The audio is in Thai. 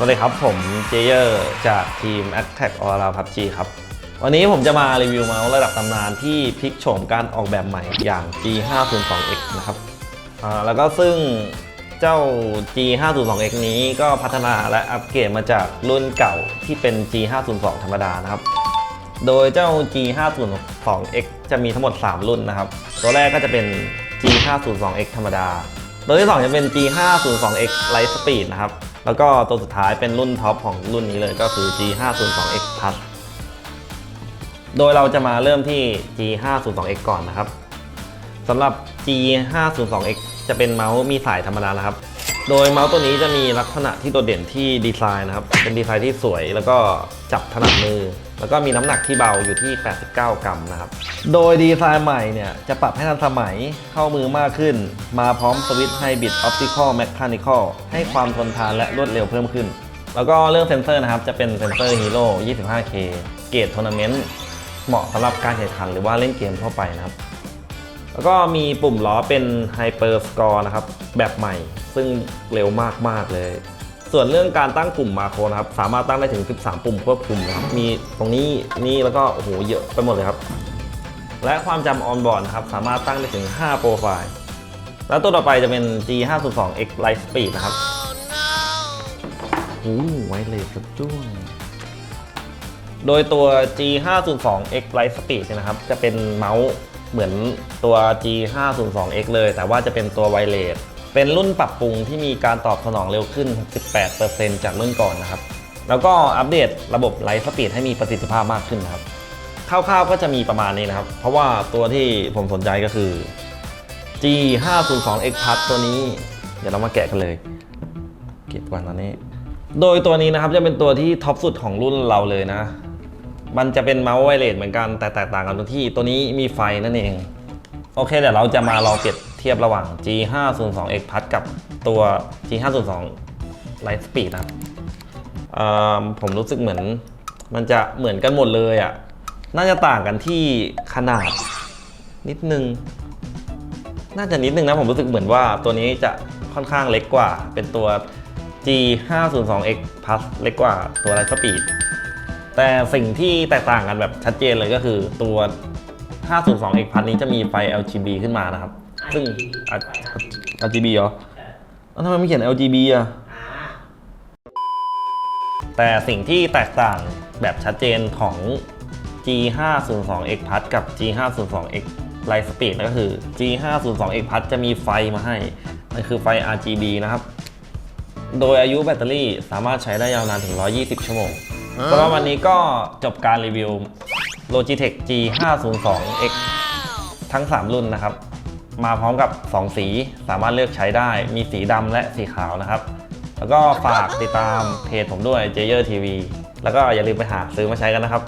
สวัสดีครับ ผมเจเยอร์จากทีม Attack All Around PUBG ครับ วันนี้ผมจะมารีวิวเมาส์ระดับตำนานที่พลิกโฉมการออกแบบใหม่อย่าง G502X นะครับแล้วก็ซึ่งเจ้า G502X นี้ก็พัฒนาและอัปเกรดมาจากรุ่นเก่าที่เป็น G502 ธรรมดานะครับ โดยเจ้า G502X จะมีทั้งหมด 3 รุ่นนะครับ ตัวแรกก็จะเป็น G502X ธรรมดา ตัวที่ 2 จะเป็น G502X Light Speed นะครับ แล้วก็ตัวสุดท้ายเป็นรุ่นท็อปของรุ่นนี้เลยก็คือ G502X Plus โดยเราจะมาเริ่มที่ G502X ก่อนนะครับสำหรับ G502X จะเป็นเมาส์มีสายธรรมดานะครับ โดยเมาส์ตัวนี้จะมีลักษณะที่โดดเด่นที่ดีไซน์นะครับ เป็นดีไซน์ที่สวยแล้วก็จับถนัดมือ แล้วก็มีน้ำหนักที่เบาอยู่ที่ 89 กรัมนะครับ โดยดีไซน์ใหม่เนี่ยจะปรับให้ทันสมัยเข้ามือมากขึ้น มาพร้อมสวิตช์ไฮบริดออปติคอลแม h a นิคอลให้ความทนทานและรวดเร็วเพิ่มขึ้น แล้วก็เรื่องเซนเซอร์นะครับจะเป็นเซนเซอร์ Hero 25K เกรดทัวร์นาเมนต์เหมาะสำหรับการแข่งขันหรือว่าเล่นเกมทั่วไปนะครับ แล้วก็มีปุ่มล้อเป็น Hyper Score นะครับ แบบใหม่ ซึ่งเร็วมาก ๆ เลย ส่วนเรื่องการตั้งปุ่มมาโครนะครับ สามารถตั้งได้ถึง 13 ปุ่มควบคุมนะครับ มีตรงนี้นี่แล้วก็ โอ้โห เยอะไปหมดเลยครับ และความจำออนบอร์ดนะครับ สามารถตั้งได้ถึง 5 โปรไฟล์ แล้วตัวต่อไปจะเป็น G502X Light Speed นะครับ โอ้โหไวเลสสุดจ้วยโดยตัว G502X Light Speed นะครับ จะเป็นเมาส์ เหมือนตัว G502X เลย แต่ว่าจะเป็นตัวไวเลสเป็นรุ่นปรับปรุงที่มีการตอบสนองเร็วขึ้น 18%จากรุ่นก่อนนะครับ แล้วก็อัปเดตระบบ Light Speed ให้มีประสิทธิภาพมากขึ้นนะครับคร่าวๆก็จะมีประมาณนี้นะครับ เพราะว่าตัวที่ผมสนใจก็คือ G502X Plus ตัวนี้ เดี๋ยวเรามาแกะกันเลย เก็บก่อนตอนนี้ โดยตัวนี้นะครับจะเป็นตัวที่ท็อปสุดของรุ่นเราเลยนะ มันจะเป็นเมาส์ไวเลสเหมือนกันแต่แตกต่างกันตรงที่ตัวนี้มีไฟนั่นเอง โอเคเดี๋ยวเราจะมาลองเปรียบเทียบระหว่าง G502X Plus กับตัว G502 Light Speed นะครับผมรู้สึกเหมือนมันจะเหมือนกันหมดเลยอะ่ะ น่าจะต่างกันที่ขนาดนิดนึง น่าจะนิดนึงนะ ผมรู้สึกเหมือนว่าตัวนี้จะค่อนข้างเล็กกว่า เป็นตัว G502X Plus เล็กกว่าตัว Light Speed แต่สิ่งที่แตกต่างกันแบบชัดเจนเลยก็คือตัว 502X Plus นี้จะมีไฟ LGB ขึ้นมานะครับ ซึ่ง RGB เหรอแล้วทำไมไม่เขียน LGB อะ แต่สิ่งที่แตกต่างแบบชัดเจนของ G502X Plus กับ G502X Light Speed ก็คือ G502X Plus จะมีไฟมาให้ มันคือไฟ RGB นะครับ โดยอายุแบตเตอรี่สามารถใช้ได้ยาวนานถึง 120 ชั่วโมง สำหรับวันนี้ก็จบการรีวิว Logitech G502X ทั้ง 3 รุ่นนะครับ มาพร้อมกับ 2 สีสามารถเลือกใช้ได้ มีสีดำและสีขาวนะครับ แล้วก็ฝากติดตามเพจผมด้วย j a y e r TV แล้วก็อย่าลืมไปหาซื้อมาใช้กันนะครับ